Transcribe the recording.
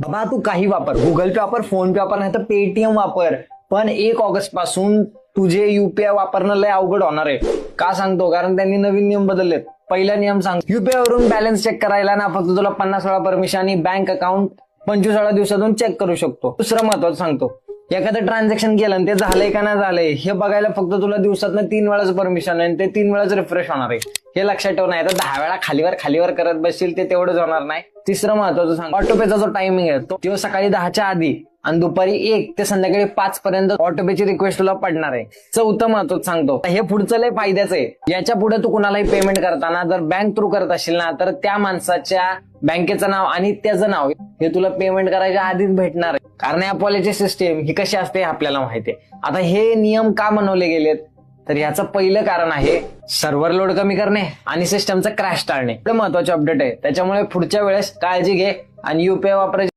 बाबा तू काही वापर. गुगल पे वापर फोन पे वापर नाही तर पेटीएम वापर. पण एक ऑगस्टपासून तुझे युपीआय वापरणं लय अवघड होणार आहे. का सांगतो? कारण त्यांनी नवीन नियम बदललेत. पहिला नियम सांग. युपीआय वरून बॅलन्स चेक करायला ना फक्त तुला पन्नास वेळा परमिशन आणि बँक अकाउंट पंचवीस वेळा दिवसातून चेक करू शकतो. दुसरं महत्वाचं सांगतो. एखादं ट्रान्झॅक्शन केलं आणि ते झालंय का नाही झालंय हे बघायला फक्त तुला दिवसातनं तीन वेळाच परमिशन आहे आणि ते तीन वेळाच रिफ्रेश होणार आहे. हे लक्षात ठेव नाही तर दहा वेळा खालीवर खालीवर करत बसशील ते तेवढंच होणार नाही. तिसरं महत्वाचं सांग. ऑटोपेचा जो टायमिंग आहे तो तो सकाळी दहाच्या आधी आणि दुपारी एक ते संध्याकाळी पाच पर्यंत ऑटोपेची रिक्वेस्ट तुला पडणार आहे. चौथं महत्वाचं सांगतो. हे पुढचं लय फायद्याचं आहे. याच्यापुढे तू कुणालाही पेमेंट करताना जर बँक थ्रू करत असेल ना तर त्या माणसाच्या बँकेचं नाव आणि त्याचं नाव हे तुला पेमेंट करायच्या आधीच भेटणार आहे. कारण या पॉलिसी सिस्टीम ही कशी असते हे आपल्याला माहिती आहे. आता हे नियम का बनवले गेलेत? तर याचं पहिलं कारण आहे सर्व्हर लोड कमी करणे आणि सिस्टमचं क्रॅश टाळणे. हे महत्त्वाचे अपडेट आहे. त्याच्यामुळे पुढच्या वेळेस काळजी घे आणि युपीआय वापरायची